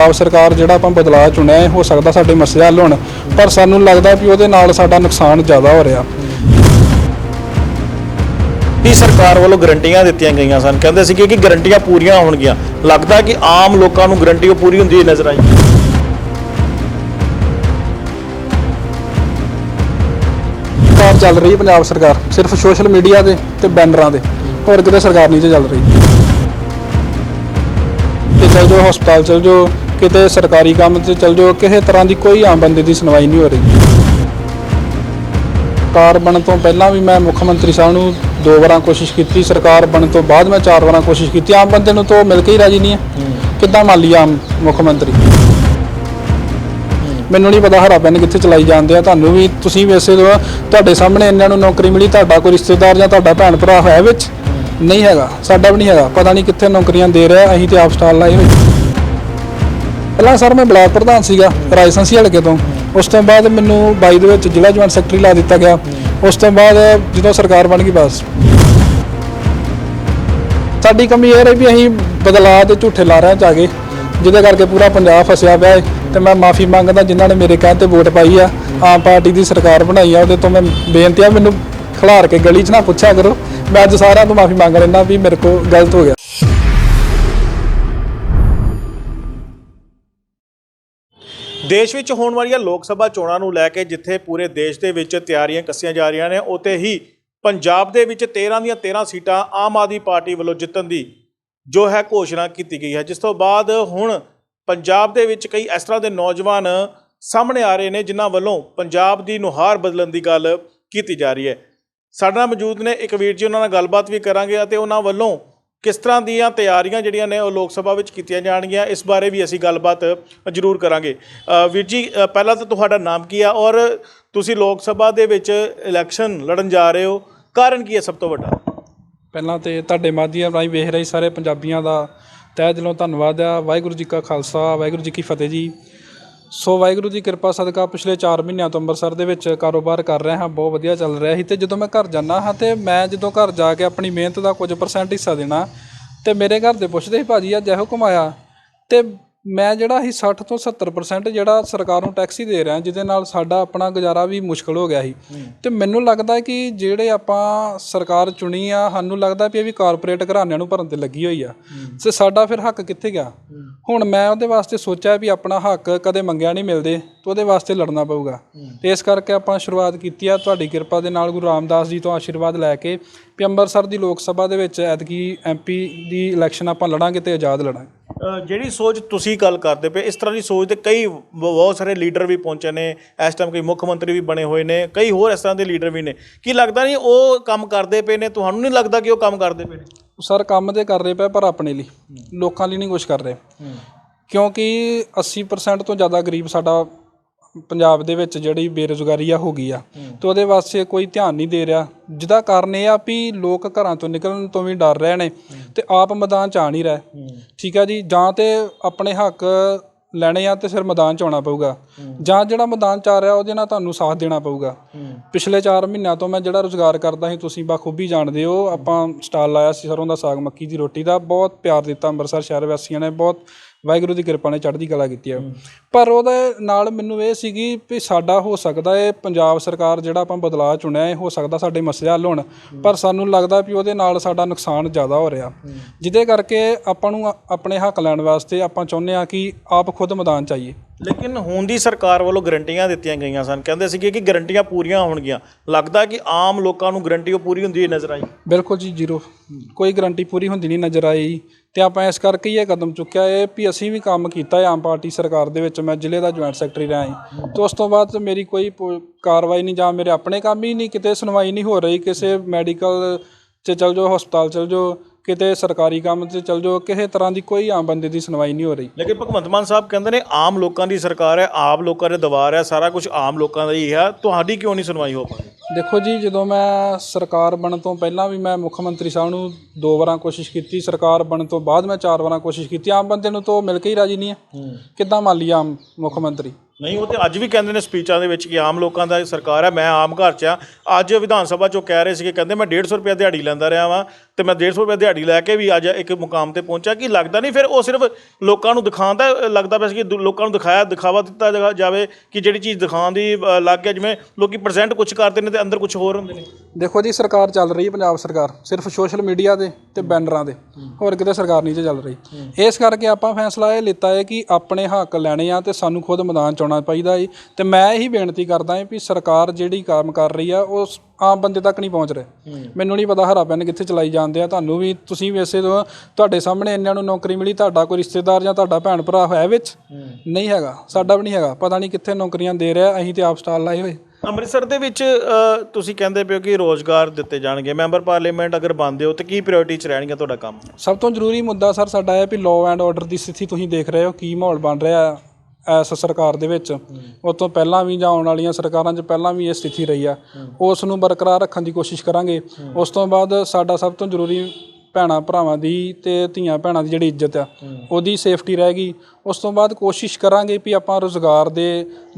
ਆਪ ਸਰਕਾਰ ਜਿਹੜਾ ਆਪਾਂ ਬਦਲਾਅ ਚੁਣਿਆ ਹੈ ਹੋ ਸਕਦਾ ਸਾਡੇ ਮਸਲੇ ਹੱਲ ਹੋਣ ਪਰ ਸਾਨੂੰ ਲੱਗਦਾ ਵੀ ਉਹਦੇ ਨਾਲ ਸਾਡਾ ਨੁਕਸਾਨ ਜ਼ਿਆਦਾ ਹੋ ਰਿਹਾ। ਕੀ ਸਰਕਾਰ ਵੱਲੋਂ ਗਰੰਟੀਆਂ ਦਿੱਤੀਆਂ ਗਈਆਂ ਸਨ? ਕਹਿੰਦੇ ਸੀ ਕਿ ਗਰੰਟੀਆਂ ਪੂਰੀਆਂ ਹੋਣਗੀਆਂ। ਲੱਗਦਾ ਕਿ ਆਮ ਲੋਕਾਂ ਨੂੰ ਗਰੰਟੀ ਉਹ ਪੂਰੀ ਹੁੰਦੀ ਨਜ਼ਰ ਆਈ। ਸਰਕਾਰ ਚੱਲ ਰਹੀ ਹੈ ਪੰਜਾਬ ਸਰਕਾਰ ਸਿਰਫ ਸੋਸ਼ਲ ਮੀਡੀਆ ਦੇ ਤੇ ਬੈਨਰਾਂ ਦੇ ਹੋਰ ਕਿਤੇ ਸਰਕਾਰ ਨਹੀਂ ਚੱਲ ਰਹੀ। ਤੇ ਚੱਲ ਜਾਓ ਹਸਪਤਾਲ ਚੱਲ ਜਾਓ ਕਿਤੇ ਸਰਕਾਰੀ ਕੰਮ ਤੇ ਚੱਲ ਜਾਓ ਕਿਸੇ ਤਰ੍ਹਾਂ ਦੀ ਕੋਈ ਆਮ ਬੰਦੇ ਦੀ ਸੁਣਵਾਈ ਨਹੀਂ ਹੋ ਰਹੀ। ਸਰਕਾਰ ਬਣਨ ਤੋਂ ਪਹਿਲਾਂ ਵੀ ਮੈਂ ਮੁੱਖ ਮੰਤਰੀ ਸਾਹਿਬ ਨੂੰ ਦੋ ਵਾਰਾਂ ਕੋਸ਼ਿਸ਼ ਕੀਤੀ ਸਰਕਾਰ ਬਣਨ ਤੋਂ ਬਾਅਦ ਮੈਂ ਚਾਰ ਵਾਰਾਂ ਕੋਸ਼ਿਸ਼ ਕੀਤੀ। ਆਮ ਬੰਦੇ ਨੂੰ ਤਾਂ ਮਿਲ ਕੇ ਹੀ ਰਾਜੀ ਨਹੀਂ ਹੈ। ਕਿੱਦਾਂ ਮੰਨ ਲਈ ਆਮ ਮੁੱਖ ਮੰਤਰੀ? ਮੈਨੂੰ ਨਹੀਂ ਪਤਾ ਹਰਾ ਪੈਨ ਕਿੱਥੇ ਚਲਾਈ ਜਾਂਦੇ ਆ। ਤੁਹਾਨੂੰ ਵੀ ਤੁਸੀਂ ਵੀ ਇਸੇ ਤੋਂ ਤੁਹਾਡੇ ਸਾਹਮਣੇ ਇਹਨਾਂ ਨੂੰ ਨੌਕਰੀ ਮਿਲੀ ਤੁਹਾਡਾ ਕੋਈ ਰਿਸ਼ਤੇਦਾਰ ਜਾਂ ਤੁਹਾਡਾ ਭੈਣ ਭਰਾ ਹੈ ਵਿੱਚ? ਨਹੀਂ ਹੈਗਾ, ਸਾਡਾ ਵੀ ਨਹੀਂ ਹੈਗਾ। ਪਤਾ ਨਹੀਂ ਕਿੱਥੇ ਨੌਕਰੀਆਂ ਦੇ ਰਿਹਾ, ਅਸੀਂ ਤੇ ਆਪ ਸਟਾਲ ਲਾਏ ਹੋਏ। ਪਹਿਲਾਂ ਸਰ ਮੈਂ ਬਲਾਕ ਪ੍ਰਧਾਨ ਸੀਗਾ, ਰਾਜਸਥਾਨੀ ਹਲਕੇ ਤੋਂ। ਉਸ ਤੋਂ ਬਾਅਦ ਮੈਨੂੰ 22 ਦੇ ਵਿੱਚ ਜ਼ਿਲ੍ਹਾ ਜੁਆਇੰਟ ਸੈਕਟਰੀ ਲਾ ਦਿੱਤਾ ਗਿਆ। ਉਸ ਤੋਂ ਬਾਅਦ ਜਦੋਂ ਸਰਕਾਰ ਬਣ ਗਈ, ਬਸ। ਸਾਡੀ ਕਮੀ ਇਹ ਰਹੀ ਵੀ ਅਸੀਂ ਬਦਲਾਅ ਦੇ ਝੂਠੇ ਲਾਰਿਆਂ 'ਚ ਆ ਗਏ। ਜਿਹਦੇ ਕਰਕੇ ਪੂਰਾ ਪੰਜਾਬ ਫਸਿਆ ਪਿਆ ਹੈ ਤੇ ਮੈਂ ਮਾਫੀ ਮੰਗਦਾ ਜਿਨ੍ਹਾਂ ਨੇ ਮੇਰੇ ਕਹਿਣ ਤੇ ਵੋਟ ਪਾਈ ਆ। ਆਮ ਪਾਰਟੀ ਦੀ ਸਰਕਾਰ ਬਣਾਈ ਆ, ਉਹਦੇ ਤੋਂ ਮੈਂ ਬੇਨਤੀ ਆ, ਮੈਨੂੰ ਖਿਲਾਰ ਕੇ ਗਲੀ 'ਚ ਨਾ ਪੁੱਛਿਆ ਕਰੋ। ਮੈਂ ਅੱਜ ਸਾਰਿਆਂ ਤੋਂ ਮਾਫੀ ਮੰਗ ਲੈਂਦਾ ਵੀ ਮੇਰੇ ਕੋਲ ਗਲਤ ਹੋ ਗਿਆ। ਦੇਸ਼ ਵਿੱਚ ਹੋਣ ਵਾਲੀਆਂ ਲੋਕ ਸਭਾ ਚੋਣਾਂ ਨੂੰ ਲੈ ਕੇ ਜਿੱਥੇ ਪੂਰੇ ਦੇਸ਼ ਦੇ ਵਿੱਚ ਤਿਆਰੀਆਂ ਕੱਸੀਆਂ ਜਾ ਰਹੀਆਂ ਨੇ, ਉੱਥੇ ਹੀ ਪੰਜਾਬ ਦੇ ਵਿੱਚ 13 ਦੀਆਂ 13 ਸੀਟਾਂ ਆਮ ਆਦਮੀ ਪਾਰਟੀ ਵੱਲੋਂ ਜਿੱਤਣ ਦੀ ਜੋ ਹੈ ਘੋਸ਼ਣਾ ਕੀਤੀ ਗਈ ਹੈ। ਜਿਸ ਤੋਂ ਬਾਅਦ ਹੁਣ ਪੰਜਾਬ ਦੇ ਵਿੱਚ ਕਈ ਇਸ ਤਰ੍ਹਾਂ ਦੇ ਨੌਜਵਾਨ ਸਾਹਮਣੇ ਆ ਰਹੇ ਨੇ, ਜਿਨ੍ਹਾਂ ਵੱਲੋਂ ਪੰਜਾਬ ਦੀ ਨੁਹਾਰ ਬਦਲਣ ਦੀ ਗੱਲ ਕੀਤੀ ਜਾ ਰਹੀ ਹੈ। ਸਾਡੇ ਨਾਲ ਮੌਜੂਦ ਨੇ ਇੱਕ ਵੀਰ ਜੀ, ਉਹਨਾਂ ਨਾਲ ਗੱਲਬਾਤ ਵੀ ਕਰਾਂਗੇ ਅਤੇ ਉਹਨਾਂ ਵੱਲੋਂ ਕਿਸ ਤਰ੍ਹਾਂ ਦੀਆਂ ਤਿਆਰੀਆਂ ਜਿਹੜੀਆਂ ਨੇ ਉਹ ਲੋਕ ਸਭਾ ਵਿੱਚ ਕੀਤੀਆਂ ਜਾਣਗੀਆਂ, ਇਸ ਬਾਰੇ ਵੀ ਅਸੀਂ ਗੱਲਬਾਤ ਜ਼ਰੂਰ ਕਰਾਂਗੇ। ਵੀਰ ਜੀ ਪਹਿਲਾਂ ਤਾਂ ਤੁਹਾਡਾ ਨਾਮ ਕੀ ਆ ਔਰ ਤੁਸੀਂ ਲੋਕ ਸਭਾ ਦੇ ਵਿੱਚ ਇਲੈਕਸ਼ਨ ਲੜਨ ਜਾ ਰਹੇ ਹੋ, ਕਾਰਨ ਕੀ ਹੈ ਸਭ ਤੋਂ ਵੱਡਾ? ਪਹਿਲਾਂ ਤੇ ਤੁਹਾਡੇ ਮਾਧਿਅਮ ਰਾਹੀਂ ਵੇਖ ਰਹੇ ਸਾਰੇ ਪੰਜਾਬੀਆਂ ਦਾ ਤਹਿ ਦਿਲੋਂ ਧੰਨਵਾਦ ਆ, ਵਾਹਿਗੁਰੂ ਜੀ ਕਾ ਖਾਲਸਾ, ਵਾਹਿਗੁਰੂ ਜੀ ਕੀ ਫਤਿਹ ਜੀ। ਸੋ ਵਾਹਿਗੁਰੂ ਦੀ ਕਿਰਪਾ ਸਦਕਾ ਪਿਛਲੇ 4 ਮਹੀਨਿਆਂ ਤੋਂ ਅੰਮ੍ਰਿਤਸਰ ਦੇ ਵਿੱਚ ਕਾਰੋਬਾਰ ਕਰ ਰਿਹਾ ਹਾਂ, ਬਹੁਤ ਵਧੀਆ ਚੱਲ ਰਿਹਾ ਸੀ ਤੇ ਜਦੋਂ ਮੈਂ ਘਰ ਜਾਂਦਾ ਹਾਂ ਤੇ ਮੈਂ ਜਦੋਂ ਘਰ ਜਾ ਕੇ ਆਪਣੀ ਮਿਹਨਤ ਦਾ ਕੁਝ ਪਰਸੈਂਟ ਹਿੱਸਾ ਦੇਣਾ ਤੇ ਮੇਰੇ ਘਰ ਦੇ ਪੁੱਛਦੇ ਸੀ, ਭਾਜੀ, ਅੱਜ ਇਹੋ ਕਮਾਇਆ? ਤੇ ਮੈਂ ਜਿਹੜਾ ਸੀ 60 ਤੋਂ 70% ਜਿਹੜਾ ਸਰਕਾਰ ਨੂੰ ਟੈਕਸ ਹੀ ਦੇ ਰਿਹਾ ਜਿਹਦੇ ਨਾਲ ਸਾਡਾ ਆਪਣਾ ਗੁਜ਼ਾਰਾ ਵੀ ਮੁਸ਼ਕਲ ਹੋ ਗਿਆ ਸੀ। ਤੇ ਮੈਨੂੰ ਲੱਗਦਾ ਕਿ ਜਿਹੜੇ ਆਪਾਂ ਸਰਕਾਰ ਚੁਣੀ ਆ ਸਾਨੂੰ ਲੱਗਦਾ ਵੀ ਇਹ ਵੀ ਕਾਰਪੋਰੇਟ ਘਰਾਣਿਆਂ ਨੂੰ ਭਰਨ ਤੇ ਲੱਗੀ ਹੋਈ ਆ। ਤੇ ਸਾਡਾ ਫਿਰ ਹੱਕ ਕਿੱਥੇ ਗਿਆ? ਹੁਣ ਮੈਂ ਉਹਦੇ ਵਾਸਤੇ ਸੋਚਿਆ ਵੀ ਆਪਣਾ ਹੱਕ ਕਦੇ ਮੰਗਿਆ ਨਹੀਂ ਮਿਲਦੇ ਤੇ ਉਹਦੇ ਵਾਸਤੇ ਲੜਨਾ ਪਊਗਾ। ਤੇ ਇਸ ਕਰਕੇ ਆਪਾਂ ਸ਼ੁਰੂਆਤ ਕੀਤੀ ਆ ਤੁਹਾਡੀ ਕਿਰਪਾ ਦੇ ਨਾਲ ਗੁਰੂ ਰਾਮਦਾਸ ਜੀ ਤੋਂ ਆਸ਼ੀਰਵਾਦ ਲੈ ਕੇ ਵੀ ਅੰਮ੍ਰਿਤਸਰ ਦੀ ਲੋਕ ਸਭਾ ਦੇ ਵਿੱਚ ਐਤਕੀ ਐਮਪੀ ਦੀ ਇਲੈਕਸ਼ਨ ਆਪਾਂ ਲੜਾਂਗੇ ਤੇ ਆਜ਼ਾਦ ਲੜਾਂਗੇ। ਜਿਹੜੀ ਸੋਚ ਤੁਸੀਂ ਗੱਲ ਕਰਦੇ ਪਏ ਇਸ ਤਰ੍ਹਾਂ ਦੀ ਸੋਚ ਦੇ ਕਈ ਬ- ਬਹੁਤ ਸਾਰੇ ਲੀਡਰ ਵੀ ਪਹੁੰਚੇ ਨੇ ਇਸ ਟਾਈਮ ਕਈ ਮੁੱਖ ਮੰਤਰੀ ਵੀ ਬਣੇ ਹੋਏ ਨੇ ਕਈ ਹੋਰ ਇਸ ਤਰ੍ਹਾਂ ਦੇ ਲੀਡਰ ਵੀ ਨੇ। ਕੀ ਲੱਗਦਾ ਨਹੀਂ ਉਹ ਕੰਮ ਕਰਦੇ ਪਏ ਨੇ? ਤੁਹਾਨੂੰ ਨਹੀਂ ਲੱਗਦਾ ਕਿ ਉਹ ਕੰਮ ਕਰਦੇ ਪਏ ਨੇ? ਸਰ ਕੰਮ ਤੇ ਕਰ ਰਹੇ ਪਏ ਪਰ ਆਪਣੇ ਲਈ। ਲੋਕਾਂ ਲਈ ਨਹੀਂ ਕੁਝ ਕਰ ਰਹੇ। ਕਿਉਂਕਿ 80% ਤੋਂ ਜ਼ਿਆਦਾ ਗਰੀਬ ਸਾਡਾ ਪੰਜਾਬ ਦੇ ਵਿੱਚ ਜਿਹੜੀ ਬੇਰੁਜ਼ਗਾਰੀ ਆ ਹੋ ਗਈ ਆ, ਤੇ ਉਹਦੇ ਵਾਸਤੇ ਕੋਈ ਧਿਆਨ ਨਹੀਂ ਦੇ ਰਿਹਾ। ਜਿਹਦਾ ਕਾਰਨ ਇਹ ਆ ਵੀ ਲੋਕ ਘਰਾਂ ਤੋਂ ਨਿਕਲਣ ਤੋਂ ਵੀ ਡਰ ਰਹੇ ਨੇ ਤੇ ਆਪ ਮੈਦਾਨ ਚ ਆ ਨਹੀਂ ਰਹੇ। ਠੀਕ ਆ ਜੀ? ਜਾਂ ਤੇ ਆਪਣੇ ਹੱਕ ਲੈਣੇ ਆ ਤੇ ਫਿਰ ਮੈਦਾਨ ਚ ਆਉਣਾ ਪਊਗਾ। ਜਾਂ ਜਿਹੜਾ ਮੈਦਾਨ ਚ ਆ ਰਿਹਾ, ਉਹਦੇ ਨਾਲ ਤੁਹਾਨੂੰ ਸਾਥ ਦੇਣਾ ਪਊਗਾ। ਪਿਛਲੇ 4 ਮਹੀਨਿਆਂ ਤੋਂ ਮੈਂ ਜਿਹੜਾ ਰੋਜ਼ਗਾਰ ਕਰਦਾ ਸੀ, ਤੁਸੀਂ ਬਾਖੂਬੀ ਜਾਣਦੇ ਹੋ, ਆਪਾਂ ਸਟਾਲ ਲਾਇਆ ਸੀ ਸਰੋਂ ਦਾ ਸਾਗ, ਮੱਕੀ ਦੀ ਰੋਟੀ ਦਾ, ਬਹੁਤ ਪਿਆਰ ਦਿੱਤਾ ਅੰਮ੍ਰਿਤਸਰ ਸ਼ਹਿਰ ਵਾਸੀਆਂ ਨੇ, ਬਹੁਤ ਵਾਹਿਗੁਰੂ ਦੀ ਕਿਰਪਾ ਨੇ ਚੜ੍ਹਦੀ ਕਲਾ ਕੀਤੀ ਹੈ। ਪਰ ਉਹਦੇ ਨਾਲ ਮੈਨੂੰ ਇਹ ਸੀਗੀ ਵੀ ਸਾਡਾ ਹੋ ਸਕਦਾ ਹੈ ਪੰਜਾਬ ਸਰਕਾਰ ਜਿਹੜਾ ਆਪਾਂ ਬਦਲਾਅ ਚੁਣਿਆ ਹੈ ਹੋ ਸਕਦਾ ਸਾਡੇ ਮਸਲੇ ਹੱਲ ਹੋਣ। ਪਰ ਸਾਨੂੰ ਲੱਗਦਾ ਵੀ ਉਹਦੇ ਨਾਲ ਸਾਡਾ ਨੁਕਸਾਨ ਜ਼ਿਆਦਾ ਹੋ ਰਿਹਾ। ਜਿਹਦੇ ਕਰਕੇ ਆਪਾਂ ਨੂੰ ਆਪਣੇ ਹੱਕ ਲੈਣ ਵਾਸਤੇ ਆਪਾਂ ਚਾਹੁੰਦੇ ਆ ਕਿ ਆਪ ਖੁਦ ਮੈਦਾਨ ਚ ਆਈਏ। ਲੇਕਿਨ ਹੁਣ ਦੀ ਸਰਕਾਰ ਵੱਲੋਂ ਗਰੰਟੀਆਂ ਦਿੱਤੀਆਂ ਗਈਆਂ ਸਨ। ਕਹਿੰਦੇ ਸੀਗੇ ਕਿ ਗਰੰਟੀਆਂ ਪੂਰੀਆਂ ਹੋਣਗੀਆਂ। ਲੱਗਦਾ ਕਿ ਆਮ ਲੋਕਾਂ ਨੂੰ ਗਰੰਟੀ ਉਹ ਪੂਰੀ ਹੁੰਦੀ ਨਜ਼ਰ ਆਈ। ਬਿਲਕੁਲ ਜੀ, ਜ਼ੀਰੋ। ਕੋਈ ਗਰੰਟੀ ਪੂਰੀ ਹੁੰਦੀ ਨਹੀਂ ਨਜ਼ਰ ਆਈ। ਤੇ ਆਪਾਂ ਇਸ ਕਰਕੇ ਹੀ ਇਹ ਕਦਮ ਚੁੱਕਿਆ ਹੈ ਵੀ ਅਸੀਂ ਵੀ ਕੰਮ ਕੀਤਾ ਹੈ ਆਮ ਪਾਰਟੀ ਸਰਕਾਰ ਦੇ ਵਿੱਚ। ਮੈਂ ਜ਼ਿਲ੍ਹੇ ਦਾ ਜੁਆਇੰਟ ਸੈਕਟਰੀ ਰਿਹਾ ਹਾਂ ਤੇ ਉਸ ਤੋਂ ਬਾਅਦ ਮੇਰੀ ਕੋਈ ਪ- ਕਾਰਵਾਈ ਨਹੀਂ ਜਾਂ ਮੇਰੇ ਆਪਣੇ ਕੰਮ ਹੀ ਨਹੀਂ, ਕਿਤੇ ਸੁਣਵਾਈ ਨਹੀਂ ਹੋ ਰਹੀ। ਕਿਸੇ ਮੈਡੀਕਲ 'ਚ ਚਲ ਜਾਓ, ਹਸਪਤਾਲ ਚਲ ਜਾਓ ਕਿਤੇ ਸਰਕਾਰੀ ਕੰਮ 'ਚ ਚਲ ਜਾਓ ਕਿਸੇ ਤਰ੍ਹਾਂ ਦੀ ਕੋਈ ਆਮ ਬੰਦੇ ਦੀ ਸੁਣਵਾਈ ਨਹੀਂ ਹੋ ਰਹੀ। ਲੇਕਿਨ ਭਗਵੰਤ ਮਾਨ ਸਾਹਿਬ ਕਹਿੰਦੇ ਨੇ ਆਮ ਲੋਕਾਂ ਦੀ ਸਰਕਾਰ ਹੈ ਆਪ ਲੋਕਾਂ ਦੇ ਦਵਾਰ ਹੈ ਸਾਰਾ ਕੁਝ ਆਮ ਲੋਕਾਂ ਦਾ ਹੀ ਹੈ। ਤੁਹਾਡੀ ਕਿਉਂ ਨਹੀਂ ਸੁਣਵਾਈ ਹੋ ਪਾਈ? ਦੇਖੋ ਜੀ ਜਦੋਂ ਮੈਂ ਸਰਕਾਰ ਬਣਨ ਤੋਂ ਪਹਿਲਾਂ ਵੀ ਮੈਂ ਮੁੱਖ ਮੰਤਰੀ ਸਾਹਿਬ ਨੂੰ ਦੋ ਵਾਰਾਂ ਕੋਸ਼ਿਸ਼ ਕੀਤੀ ਸਰਕਾਰ ਬਣਨ ਤੋਂ ਬਾਅਦ ਮੈਂ ਚਾਰ ਵਾਰਾਂ ਕੋਸ਼ਿਸ਼ ਕੀਤੀ ਆਮ ਬੰਦੇ ਨੂੰ ਤਾਂ ਮਿਲ ਕੇ ਹੀ ਰਾਜੀ ਨਹੀਂ ਹੈ। ਕਿੱਦਾਂ ਮੰਨ ਲਈ ਆਮ ਮੁੱਖ ਮੰਤਰੀ? ਨਹੀਂ ਉਹ ਤੇ ਅੱਜ ਵੀ ਕਹਿੰਦੇ ਨੇ ਸਪੀਚਾਂ ਦੇ ਵਿੱਚ ਕਿ ਆਮ ਲੋਕਾਂ ਦਾ ਸਰਕਾਰ ਹੈ ਮੈਂ ਆਮ ਘਰ 'ਚ ਆ। ਅੱਜ ਵਿਧਾਨ ਸਭਾ 'ਚੋਂ ਕਹਿ ਰਹੇ ਸੀਗੇ ਕਹਿੰਦੇ ਮੈਂ 150 ਰੁਪਏ ਦਿਹਾੜੀ ਲੈਂਦਾ ਰਿਹਾ ਵਾਂ ਤੇ ਮੈਂ 150 ਰੁਪਏ ਦਿਹਾੜੀ ਲੈ ਕੇ ਵੀ ਅੱਜ ਇੱਕ ਮੁਕਾਮ ਤੇ ਪਹੁੰਚਾ ਕਿ ਲੱਗਦਾ ਨਹੀਂ ਫਿਰ ਉਹ ਸਿਰਫ ਲੋਕਾਂ ਨੂੰ ਦਿਖਾਉਂਦਾ ਲੱਗਦਾ ਪਿਆ ਸੀ ਕਿ ਦੂ- ਲੋਕਾਂ ਨੂੰ ਦਿਖਾਇਆ ਦਿਖਾਵਾ ਦਿੱਤਾ ਜਾਵੇ ਕਿ ਜਿਹੜੀ ਚੀਜ਼ ਦਿਖਾਉਣ ਦੀ ਅ, ਲੱਗ ਗਿਆ ਜਿਵੇਂ ਲੋਕੀ ਪ੍ਰੈਜ਼ੈਂਟ ਕੁਝ ਕਰਦੇ ਨੇ ਤੇ ਅੰਦਰ ਕੁਝ ਹੋਰ ਹੁੰਦੇ ਨੇ। ਦੇਖੋ ਜੀ ਸਰਕਾਰ ਚੱਲ ਰਹੀ ਹੈ ਪੰਜਾਬ ਸਰਕਾਰ ਸਿਰਫ ਸੋਸ਼ਲ ਮੀਡੀਆ ਦੇ ਤੇ ਬੈਨਰਾਂ ਦੇ। ਹੋਰ ਕਿਤੇ ਸਰਕਾਰ ਨਹੀਂ ਜੇ ਚੱਲ ਰਹੀ। ਇਸ ਕਰਕੇ ਆਪਾਂ ਫੈਸਲਾ ਇਹ ਲਿੱਤਾ ਹੈ ਕਿ ਆਪਣੇ ਹੱਕ ਲੈਣੇ ਆ ਤੇ ਸਾਨੂੰ ਖੁਦ ਮੈਦਾਨ ਚ ਆਉਣਾ ਚਾਹੀਦਾ ਹੈ ਤੇ ਮੈਂ ਇਹੀ ਬੇਨਤੀ ਕਰਦਾ ਹਾਂ ਵੀ ਸਰਕਾਰ ਜਿਹੜੀ ਕੰਮ ਕਰ ਰਹੀ ਆ ਉਹ ਸ- ਆਮ ਬੰਦੇ ਤੱਕ ਨਹੀਂ ਪਹੁੰਚ ਰਿਹਾ। ਮੈਨੂੰ ਨਹੀਂ ਪਤਾ ਹਰਾ ਪੈਨ ਕਿੱਥੇ ਚਲਾਈ ਜਾਂਦੇ ਆ। ਤੁਹਾਨੂੰ ਵੀ ਤੁਸੀਂ ਵੀ ਇਸੇ ਤੋਂ ਤੁਹਾਡੇ ਸਾਹਮਣੇ ਇੰਨਿਆਂ ਨੂੰ ਨੌਕਰੀ ਮਿਲੀ ਤੁਹਾਡਾ ਕੋਈ ਰਿਸ਼ਤੇਦਾਰ ਜਾਂ ਤੁਹਾਡਾ ਭੈਣ ਭਰਾ ਹੈ ਵਿੱਚ? ਨਹੀਂ ਹੈਗਾ ਸਾਡਾ ਵੀ ਨਹੀਂ ਹੈਗਾ। ਪਤਾ ਨਹੀਂ ਕਿੱਥੇ ਨੌਕਰੀਆਂ ਦੇ ਰਿਹਾ ਅਸੀਂ ਤੇ ਆਪ ਸਟਾਲ ਲਾਏ ਹੋਏ। ਅੰਮ੍ਰਿਤਸਰ ਦੇ ਵਿੱਚ ਅ, ਤੁਸੀਂ ਕਹਿੰਦੇ ਪਿਓ ਕਿ ਰੋਜ਼ਗਾਰ ਦਿੱਤੇ ਜਾਣਗੇ। ਮੈਂਬਰ ਪਾਰਲੀਮੈਂਟ ਅਗਰ ਬਣਦੇ ਹੋ ਤੇ ਕੀ ਪ੍ਰਾਇੋਰਟੀ 'ਚ ਰਹਿਣਗੇ ਤੁਹਾਡਾ ਕੰਮ? ਸਭ ਤੋਂ ਜ਼ਰੂਰੀ ਮੁੱਦਾ ਸਰ ਸਾਡਾ ਹੈ ਵੀ ਲਾਅ ਐਂਡ ਆਰਡਰ ਦੀ ਸਥਿਤੀ ਤੁਸੀਂ ਦੇਖ ਰਹੇ ਹੋ ਕੀ ਮਾਹੌਲ ਬਣ ਰਿਹਾ ਹੈ ਇਸ ਸਰਕਾਰ ਦੇ ਵਿੱਚ ਉਸ ਤੋਂ ਪਹਿਲਾਂ ਵੀ ਜਾਂ ਆਉਣ ਵਾਲੀਆਂ ਸਰਕਾਰਾਂ 'ਚ ਪਹਿਲਾਂ ਵੀ ਇਹ ਸਥਿਤੀ ਰਹੀ ਆ। ਉਸ ਨੂੰ ਬਰਕਰਾਰ ਰੱਖਣ ਦੀ ਕੋਸ਼ਿਸ਼ ਕਰਾਂਗੇ। ਉਸ ਤੋਂ ਬਾਅਦ ਸਾਡਾ ਸਭ ਤੋਂ ਜ਼ਰੂਰੀ ਭੈਣਾਂ ਭਰਾਵਾਂ ਦੀ ਤੇ ਧੀਆਂ ਭੈਣਾਂ ਦੀ ਜਿਹੜੀ ਇੱਜ਼ਤ ਆ ਉਹਦੀ ਸੇਫਟੀ ਰਹੇਗੀ ਉਸ ਤੋਂ ਬਾਅਦ ਕੋਸ਼ਿਸ਼ ਕਰਾਂਗੇ ਵੀ ਆਪਾਂ ਰੋਜ਼ਗਾਰ ਦੇ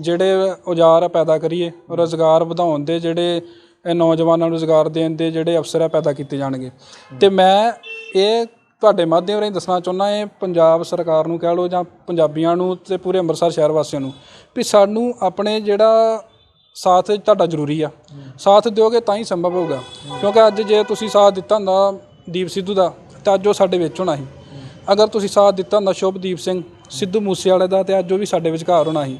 ਜਿਹੜੇ ਔਜ਼ਾਰ ਆ ਪੈਦਾ ਕਰੀਏ ਰੋਜ਼ਗਾਰ ਵਧਾਉਣ ਦੇ ਜਿਹੜੇ ਨੌਜਵਾਨਾਂ ਨੂੰ ਰੋਜ਼ਗਾਰ ਦੇਣ ਦੇ ਜਿਹੜੇ ਅਵਸਰ ਆ ਪੈਦਾ ਕੀਤੇ ਜਾਣਗੇ। ਤੇ ਮੈਂ ਇਹ ਤੁਹਾਡੇ ਮਾਧਿਅਮ ਰਾਹੀਂ ਦੱਸਣਾ ਚਾਹੁੰਦਾ ਇਹ ਪੰਜਾਬ ਸਰਕਾਰ ਨੂੰ ਕਹਿ ਲਓ ਜਾਂ ਪੰਜਾਬੀਆਂ ਨੂੰ ਅਤੇ ਪੂਰੇ ਅੰਮ੍ਰਿਤਸਰ ਸ਼ਹਿਰ ਵਾਸੀਆਂ ਨੂੰ ਵੀ ਸਾਨੂੰ ਆਪਣੇ ਜਿਹੜਾ ਸਾਥ ਤੁਹਾਡਾ ਜ਼ਰੂਰੀ ਆ। ਸਾਥ ਦਿਓਗੇ ਤਾਂ ਹੀ ਸੰਭਵ ਹੋਊਗਾ। ਕਿਉਂਕਿ ਅੱਜ ਜੇ ਤੁਸੀਂ ਸਾਥ ਦਿੱਤਾ ਹੁੰਦਾ ਦੀਪ ਸਿੱਧੂ ਦਾ, ਤਾਂ ਅੱਜ ਉਹ ਸਾਡੇ ਵਿੱਚ ਹੋਣਾ ਸੀ। ਅਗਰ ਤੁਸੀਂ ਸਾਥ ਦਿੱਤਾ ਹੁੰਦਾ ਸ਼ੁਭਦੀਪ ਸਿੰਘ ਸਿੱਧੂ ਮੂਸੇਵਾਲੇ ਦਾ, ਤੇ ਅੱਜ ਉਹ ਵੀ ਸਾਡੇ ਵਿਚਕਾਰ ਹੋਣਾ ਸੀ।